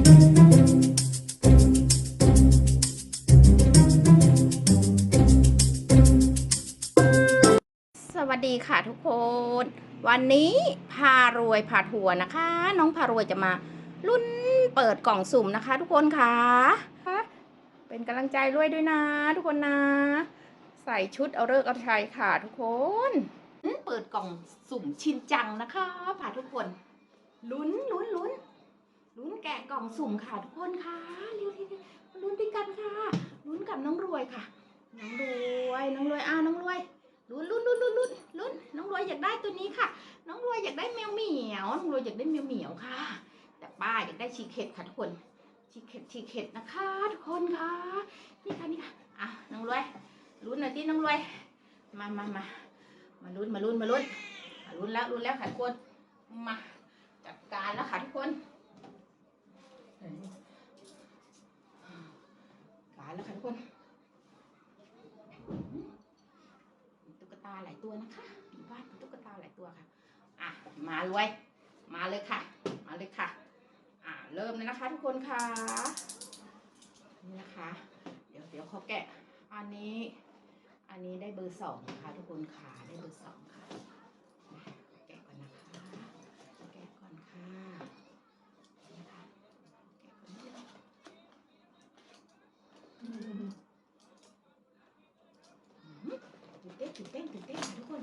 สวัสดีค่ะทุกคน วันนี้พารวยพาทัวร์นะคะ น้องพารวยจะมารุ่นเปิดกล่องสุ่มนะคะ ทุกคนค่ะ เป็นกำลังใจด้วยด้วยนะ ทุกคนนะ ใส่ชุดเอาเลิกษ์เอาชัยค่ะทุกคนเปิดกล่องสุ่มชินจังนะคะพาทุกคน ลุ้นลุ้นลุ้นลุ้นแกะกล่ องสุ่มค่ะทุกคนค่ะเร็วทีมาลุ้นด้วยกันค่ะลุ้นกับน้องรวยค่ะ น้องรวยน้องรวยอ้าวน้องรวยลุ้นลุ้นลุ้นลุ้นลุ้นลุ้นน้องรวยอยากได้ตัวนี้ค่ะ น้องรวยอยากได้แมวเหมียวน้องรวยอยากได้แมวเหมียวค่ะ แต่ป้าอยากได้ชีเค็ดค่ะทุกคนชีเค็ดชีเค็ดนะคะทุกคนค่ะนี่ค่ะนี่ค่ะอะน้องรวยลุ้นหน่อยที่น้องรวยมามามามาลุ้นมาลุ้นมาลุ้นมาลุ้นแล้วลุ้นแล้วค่ะทุกคนมาจัดการแล้วค่ะทุกคนการแล้วค่ะทุกคน มีตุ๊กตาหลายตัวนะคะปีบ้านมีตุ๊กตาหลายตัวค่ะ อะ มาเลย มาเลยค่ะ มาเลยค่ะ อะเริ่มเลยนะคะ ทุกคนค่ะนี่นะคะ เดี๋ยวเดี๋ยวเขาแกะ อันนี้ อันนี้ได้เบอร์สองค่ะ ทุกคนค่ะได้เบอร์สองค่ะแกะก่อนนะคะ แกะก่อนค่ะนี่ค่ะแกะก่อนนะคะตื่นเต้นตื่นเต้นตื่นเต้นค่ะทุกคน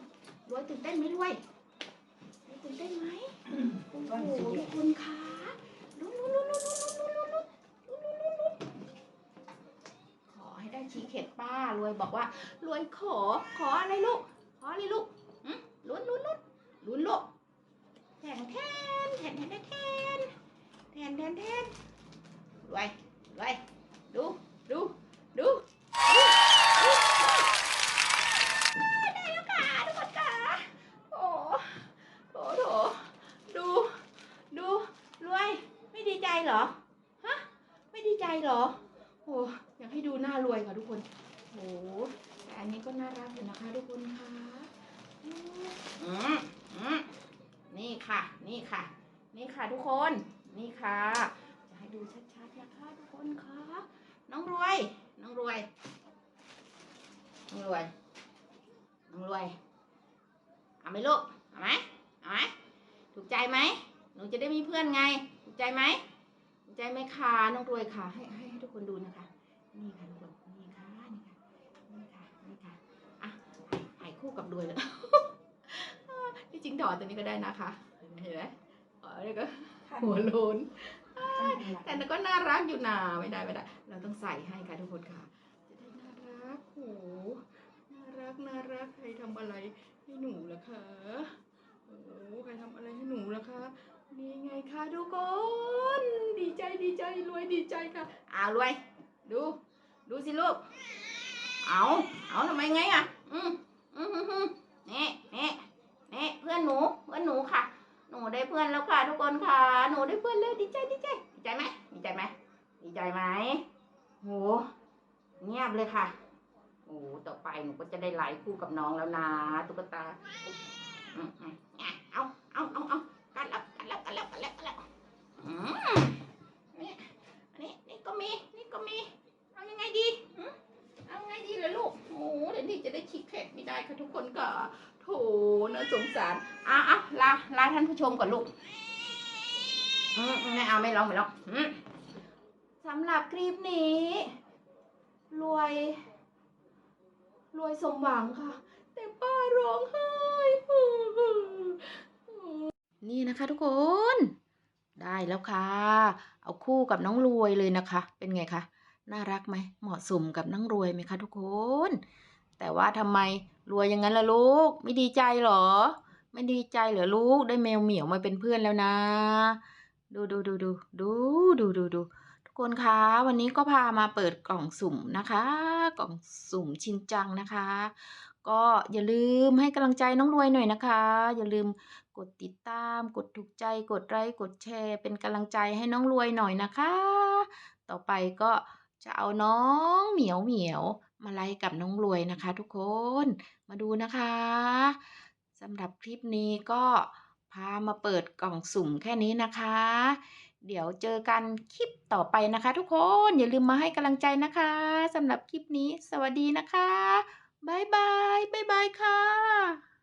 รวย ตื่นเต้นไหมรวยรวยตื่นเต้นไหมโอ้โหทุกคนคะลุ้นลุ้นลุ้นลุ้นลุ้นลุ้นลุ้นลุ้นลุ้นลุ้นลุ้นขอให้ได้ชีเข็ดป้ารวยบอกว่ารวยขอขออะไรลูก ขออะไรลูกลุ้นลุ้นลุ้นลุ้นลูกแทนแทนแทนแทนแทนแทนแทนแทนรวยรวยดูดูดูดูแล้วค่ะทุกคนค่ะโอ้โถโถดู ดูรวย ไม่ดีใจเหรอ ฮะ ไม่ดีใจเหรอ โอ้อยากให้ดูหน้ารวยค่ะทุกคนโอ้แต่อันนี้ก็น่ารักอยู่นะคะทุกคนค่ะอืมอืมนี่ค่ะ นี่ค่ะ นี่ค่ะทุกคน นี่ค่ะ จะให้ดูชัดๆนะคะทุกคนค่ะน้องรวย น้องรวย น้องรวย น้องรวย เอาไหมลูก เอาไหมเอาไหมถูกใจไหม หนูจะได้มีเพื่อนไง ถูกใจไหม ใจไหมคะน้องรวยค่ะ ให้ให้ให้ทุกคนดูนะคะ นี่ค่ะทุกคนนี่ค่ะนี่ค่ะนี่ค่ะนี่ค่ะอะถ่ายคู่กับรวยเลยที่จริงถอดตัวนี้ก็ได้นะคะเห็นไหมเห็นไหมอ๋อนี่ก็หัวโลนแต่ก็น่ารักอยู่นะไม่ได้ไม่ได้ เราต้องใส่ให้ค่ะทุกคนค่ะ จะได้น่ารักโหน่ารักน่ารักใครทำอะไรให้หนูล่ะคะโอ้ใครทำอะไรให้หนูล่ะคะนี่ไงคะทุกคนดี ใจดีใจรวยดีใจค่ะอ้าวรวย ดู ดูสิลูก เอาเอาทำไมไงอะ อืมอืมอืมนี่นี่นี่เพื่อนหนูเพื่อนหนูค่ะ หนูได้เพื่อนแล้วค่ะทุกคนค่ะ หนูได้เพื่อนแล้วดีใจดีใจดีใจไหมดีใจไหมดีใจไหมโหเงียบเลยค่ะโอ้ต่อไปหนูก็จะได้ไลฟ์คู่กับน้องแล้วนะตุ๊กตาอืมอืมเอาเอาเอาเอากันแล้วกันแล้วกันแล้วกันแล้วกันแล้วอืมนี่อันนี้นี่ก็มีนี่ก็มี เอายังไงดีหืมเอายังไงดีล่ะลูกโอ้เดี๋ยวนี้จะได้ ชิคเข็ดไม่ได้ค่ะทุกคนก็โถน่าสงสารอะอะลาลาท่านผู้ชมก่อนลูกอืมไม่เอาไม่ร้องไม่ร้องสำหรับคลิปนี้ รวย รวยสมหวังค่ะ แต่ป้าร้องไห้นี่นะคะทุกคน ได้แล้วค่ะ เอาคู่กับน้องรวยเลยนะคะ เป็นไงคะน่ารักไหมเหมาะสมกับน้องรวยไหมคะทุกคน แต่ว่าทำไม รวยอย่างนั้นล่ะลูก ไม่ดีใจหรอ ไม่ดีใจเหรอลูกได้แมวเหมียวมาเป็นเพื่อนแล้วนะ ดูดูดูดูดูดูดูดูทุกคนคะวันนี้ก็พามาเปิดกล่องสุ่มนะคะ กล่องสุ่มชินจังนะคะ ก็อย่าลืมให้กำลังใจน้องรวยหน่อยนะคะ อย่าลืมกดติดตาม กดถูกใจกดไลค์กดแชร์ เป็นกำลังใจให้น้องรวยหน่อยนะคะ ต่อไปก็จะเอาน้องเหมียวเหมียว มาไล่กับน้องรวยนะคะ ทุกคนมาดูนะคะสำหรับคลิปนี้ก็พามาเปิดกล่องสุ่มแค่นี้นะคะ เดี๋ยวเจอกันคลิปต่อไปนะคะ ทุกคนอย่าลืมมาให้กำลังใจนะคะสำหรับคลิปนี้ สวัสดีนะคะบายบายบายบายค่ะ